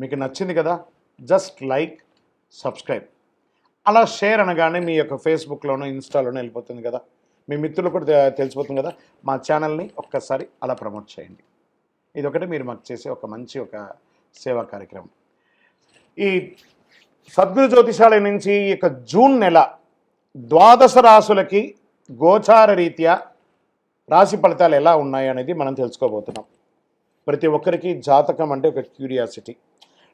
మీకు నచ్చింది కదా జస్ట్ లైక్ సబ్స్క్రైబ్ అలా షేర్ అనగానే మీ యొక్క ఫేస్బుక్లోనూ ఇన్స్టాలోనూ వెళ్ళిపోతుంది కదా. మీ మిత్రులు కూడా తెలిసిపోతుంది కదా. మా ఛానల్ని ఒక్కసారి అలా ప్రమోట్ చేయండి. ఇది ఒకటి మీరు మాకు చేసే ఒక మంచి ఒక సేవా కార్యక్రమం. ఈ సద్గురు జ్యోతిషాలయం నుంచి ఈ యొక్క జూన్ నెల ద్వాదశ రాసులకి గోచార రీత్యా రాశి ఫలితాలు ఎలా ఉన్నాయి అనేది మనం తెలుసుకోబోతున్నాం. ప్రతి ఒక్కరికి జాతకం అంటే ఒక క్యూరియాసిటీ.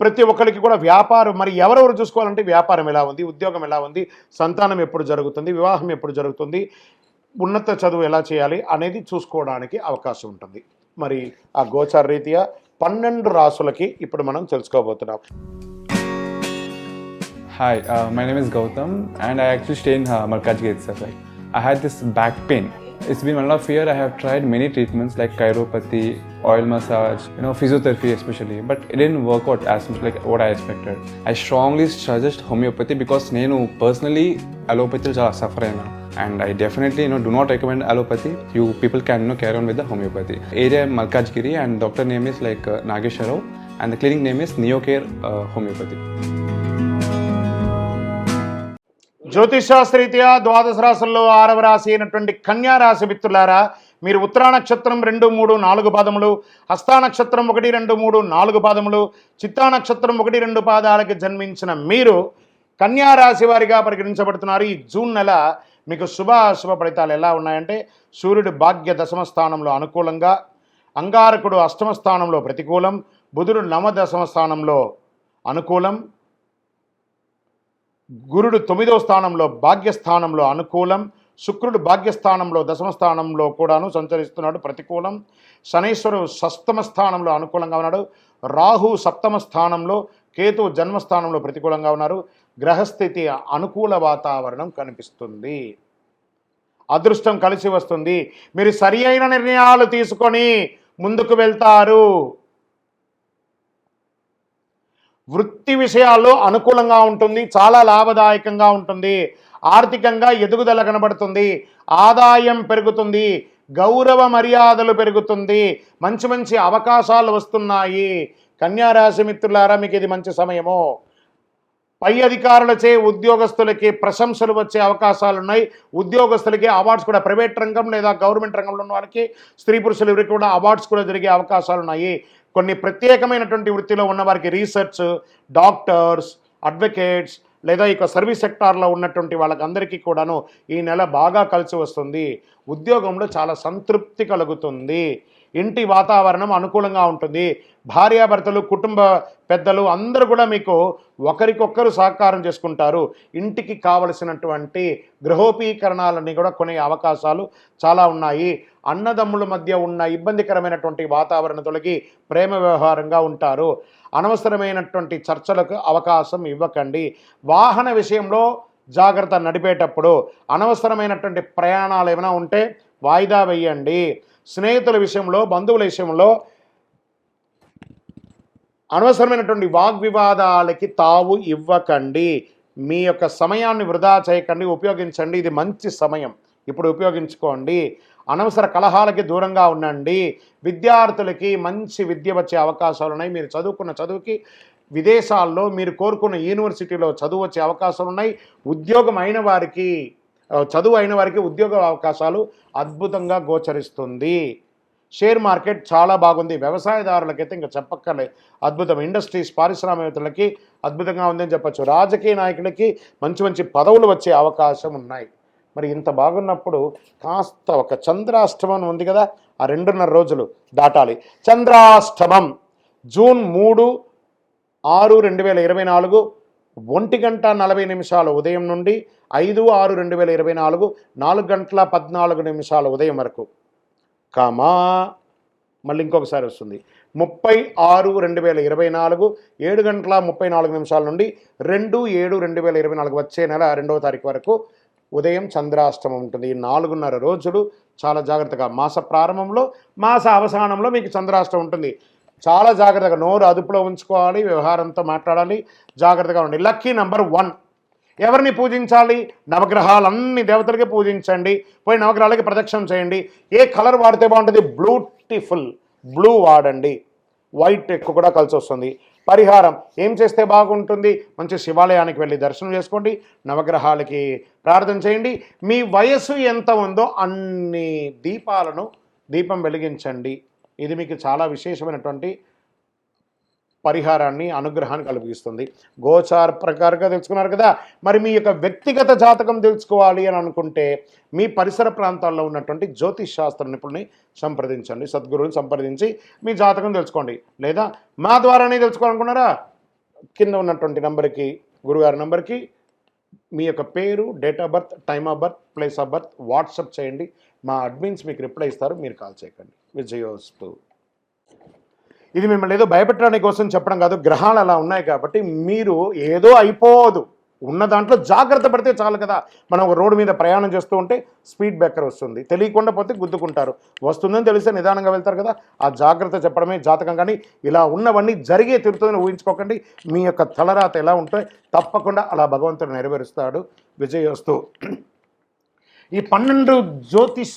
ప్రతి ఒక్కరికి కూడా వ్యాపారం మరి ఎవరెవరు చూసుకోవాలంటే వ్యాపారం ఎలా ఉంది ఉద్యోగం ఎలా ఉంది సంతానం ఎప్పుడు జరుగుతుంది వివాహం ఎప్పుడు జరుగుతుంది ఉన్నత చదువు ఎలా చేయాలి అనేది చూసుకోవడానికి అవకాశం ఉంటుంది. మరి ఆ గోచార రీత్యా పన్నెండు రాసులకి ఇప్పుడు మనం తెలుసుకోబోతున్నాం. Hi my name is Gautam and I actually stay in Markaz gate sir I had this back pain. It's been one of year. I have tried many treatments like chiropathy, oil massage, you know, physiotherapy especially, but it didn't work out as much like what I expected. I strongly suggest homeopathy because నేను personally allopathy చాలా suffer అయినా and I definitely you know do not recommend allopathy. You people can you know carry on with the homeopathy. Area Malkajgiri and doctor name is like uh, Nagesha Rao and the clinic name is Neocare uh, Homeopathy. జ్యోతిషాస్త్రీత్యా ద్వాదశ రాశుల్లో ఆరవ రాశి అయినటువంటి కన్యా రాశి మిత్రులారా మీరు ఉత్తరా నక్షత్రం రెండు మూడు నాలుగు పాదములు హస్తా నక్షత్రం ఒకటి రెండు మూడు నాలుగు పాదములు చిత్తా నక్షత్రం ఒకటి రెండు పాదాలకి జన్మించిన మీరు కన్యా రాశి వారిగా పరిగణించబడుతున్నారు. ఈ జూన్ నెల మీకు శుభ అశుభ ఫలితాలు ఎలా ఉన్నాయంటే సూర్యుడు భాగ్య దశమ స్థానంలో అనుకూలంగా అంగారకుడు అష్టమ స్థానంలో ప్రతికూలం బుధుడు నవ దశమ స్థానంలో అనుకూలం గురుడు తొమ్మిదవ స్థానంలో భాగ్యస్థానంలో అనుకూలం శుక్రుడు భాగ్యస్థానంలో దశమ స్థానంలో కూడాను సంచరిస్తున్నాడు ప్రతికూలం శనైశ్వరుడు సప్తమ స్థానంలో అనుకూలంగా ఉన్నాడు రాహు సప్తమ స్థానంలో కేతు జన్మస్థానంలో ప్రతికూలంగా ఉన్నారు గ్రహస్థితి అనుకూల వాతావరణం కనిపిస్తుంది. అదృష్టం కలిసి వస్తుంది. మీరు సరి అయిన నిర్ణయాలు తీసుకొని ముందుకు వెళ్తారు. వృత్తి విషయాల్లో అనుకూలంగా ఉంటుంది చాలా లాభదాయకంగా ఉంటుంది ఆర్థికంగా ఎదుగుదల కనబడుతుంది ఆదాయం పెరుగుతుంది గౌరవ మర్యాదలు పెరుగుతుంది మంచి మంచి అవకాశాలు వస్తున్నాయి. కన్యారాశి మిత్రులారా మీకు ఇది మంచి సమయము. పై అధికారులచే ఉద్యోగస్తులకి ప్రశంసలు వచ్చే అవకాశాలు ఉన్నాయి. ఉద్యోగస్తులకి అవార్డ్స్ కూడా ప్రైవేట్ రంగం లేదా గవర్నమెంట్ రంగంలో ఉన్న వారికి స్త్రీ పురుషులు ఎవరికి కూడా అవార్డ్స్ కూడా జరిగే అవకాశాలు ఉన్నాయి. కొన్ని ప్రత్యేకమైనటువంటి వృత్తిలో ఉన్నవారికి రీసెర్చ్ డాక్టర్స్ అడ్వకేట్స్ లేదా ఇక సర్వీస్ సెక్టార్లో ఉన్నటువంటి వాళ్ళకందరికీ కూడాను ఈ నెల బాగా కలిసి వస్తుంది. ఉద్యోగంలో చాలా సంతృప్తి కలుగుతుంది. ఇంటి వాతావరణం అనుకూలంగా ఉంటుంది. భార్యాభర్తలు కుటుంబ పెద్దలు అందరూ కూడా మీకు ఒకరికొకరు సహకారం చేసుకుంటారు. ఇంటికి కావలసినటువంటి గృహోపీకరణాలన్నీ కూడా కొనే అవకాశాలు చాలా ఉన్నాయి. అన్నదమ్ముల మధ్య ఉన్న ఇబ్బందికరమైనటువంటి వాతావరణ తొలగి ప్రేమ వ్యవహారంగా ఉంటారు. అనవసరమైనటువంటి చర్చలకు అవకాశం ఇవ్వకండి. వాహన విషయంలో జాగ్రత్త నడిపేటప్పుడు అనవసరమైనటువంటి ప్రయాణాలు ఏమైనా ఉంటే వాయిదా వేయండి. స్నేహితుల విషయంలో బంధువుల విషయంలో అనవసరమైనటువంటి వాగ్వివాదాలకి తావు ఇవ్వకండి. మీ యొక్క సమయాన్ని వృధా చేయకండి ఉపయోగించండి. ఇది మంచి సమయం. ఇప్పుడు ఉపయోగించుకోండి. అనవసర కలహాలకి దూరంగా ఉండండి. విద్యార్థులకి మంచి విద్య వచ్చే అవకాశాలు ఉన్నాయి. మీరు చదువుకున్న చదువుకి విదేశాల్లో మీరు కోరుకున్న యూనివర్సిటీలో చదువు వచ్చే అవకాశాలు ఉన్నాయి. ఉద్యోగం అయిన వారికి చదువు అయిన వారికి ఉద్యోగ అవకాశాలు అద్భుతంగా గోచరిస్తుంది. షేర్ మార్కెట్ చాలా బాగుంది. వ్యవసాయదారులకైతే ఇంకా చెప్పక్కర్లేదు అద్భుతం. ఇండస్ట్రీస్ పారిశ్రామికవేత్తలకి అద్భుతంగా ఉందని చెప్పచ్చు. రాజకీయ నాయకులకి మంచి మంచి పదవులు వచ్చే అవకాశం ఉన్నాయి. మరి ఇంత బాగున్నప్పుడు కాస్త ఒక చంద్రాష్టమం ఉంది కదా ఆ రెండున్నర రోజులు దాటాలి. చంద్రాష్టమం జూన్ మూడు ఆరు రెండు వేల ఇరవై నాలుగు ఒంటి గంట నలభై నిమిషాల ఉదయం నుండి ఐదు ఆరు రెండు వేల ఇరవై నాలుగు నాలుగు గంటల పద్నాలుగు నిమిషాల ఉదయం వరకు. కామా. మళ్ళీ ఇంకొకసారి వస్తుంది. ముప్పై ఆరు రెండు వేల ఇరవై నాలుగు ఏడు గంటల ముప్పై నాలుగు నిమిషాల నుండి రెండు ఏడు రెండు వేల ఇరవై నాలుగు వచ్చే నెల రెండవ తారీఖు వరకు ఉదయం చంద్రాష్టమం ఉంటుంది. ఈ నాలుగున్నర రోజులు చాలా జాగ్రత్తగా మాస ప్రారంభంలో మాస అవసానంలో మీకు చంద్రాష్టమం ఉంటుంది. చాలా జాగ్రత్తగా నోరు అదుపులో ఉంచుకోవాలి వ్యవహారంతో మాట్లాడాలి జాగ్రత్తగా ఉండాలి. Lucky number one. ఎవరిని పూజించాలి? నవగ్రహాలన్ని దేవతలకి పూజించండి. పోయి నవగ్రహాలకి ప్రదక్షిణం చేయండి. ఏ కలర్ వాడితే బాగుంటుంది? బ్లూటిఫుల్. బ్లూ వాడండి. వైట్ ఎక్కువ కూడా కలిసి వస్తుంది పరిహారం. ఏం చేస్తే బాగుంటుంది? మంచి శివాలయానికి వెళ్ళి దర్శనం చేసుకోండి. నవగ్రహాలకి ప్రార్థన చేయండి. మీ వయస్సు ఎంత ఉందో అన్ని దీపాలను దీపం వెలిగించండి. ఇది మీకు చాలా విశేషమైనటువంటి పరిహారాన్ని అనుగ్రహాన్ని కలిగిస్తుంది గోచార ప్రకారంగా తెలుసుకున్నారు కదా. మరి మీ యొక్క వ్యక్తిగత జాతకం తెలుసుకోవాలి అని అనుకుంటే మీ పరిసర ప్రాంతాల్లో ఉన్నటువంటి జ్యోతిష్ శాస్త్ర నిపుణుని సంప్రదించండి. సద్గురువుని సంప్రదించి మీ జాతకం తెలుసుకోండి. లేదా మా ద్వారానే తెలుసుకోవాలనుకున్నారా? కింద ఉన్నటువంటి నంబర్కి గురుగారి నంబర్కి మీ యొక్క పేరు date of birth time of birth place of birth WhatsApp చేయండి. మా అడ్మిన్స్ మీకు రిప్లై ఇస్తారు. మీరు కాల్ చేయకండి. విజయోస్తు. ఇది మిమ్మల్ని ఏదో భయపెట్టడానికి కోసం చెప్పడం కాదు గ్రహాలు అలా ఉన్నాయి కాబట్టి మీరు ఏదో అయిపోదు. ఉన్న దాంట్లో జాగ్రత్త పడితే చాలు కదా. మనం ఒక రోడ్డు మీద ప్రయాణం చేస్తూ ఉంటే స్పీడ్ బ్రేకర్ వస్తుంది. తెలియకుండా పోతే గుద్దుకుంటారు. వస్తుందని తెలిస్తే నిదానంగా వెళ్తారు కదా. ఆ జాగ్రత్త చెప్పడమే జాతకం. కానీ ఇలా ఉన్నవన్నీ జరిగే తిరుగుతుందని ఊహించుకోకండి. మీ యొక్క తలరాత ఎలా ఉంటే తప్పకుండా అలా భగవంతుడు నెరవేరుస్తాడు. విజయోస్తు. ఈ పన్నెండు జ్యోతిష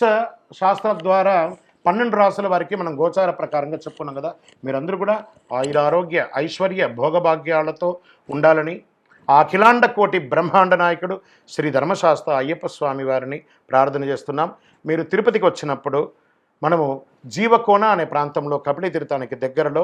శాస్త్రం ద్వారా పన్నెండు రాసుల వారికి మనం గోచార ప్రకారంగా చెప్పుకున్నాం కదా. మీరందరూ కూడా ఆయురారోగ్య ఐశ్వర్య భోగభాగ్యాలతో ఉండాలని అఖిలాండ కోటి బ్రహ్మాండ నాయకుడు శ్రీ ధర్మశాస్త్ర అయ్యప్ప స్వామి వారిని ప్రార్థన చేస్తున్నాం. మీరు తిరుపతికి వచ్చినప్పుడు మనము జీవకోన అనే ప్రాంతంలో కపిలి తీర్థానికి దగ్గరలో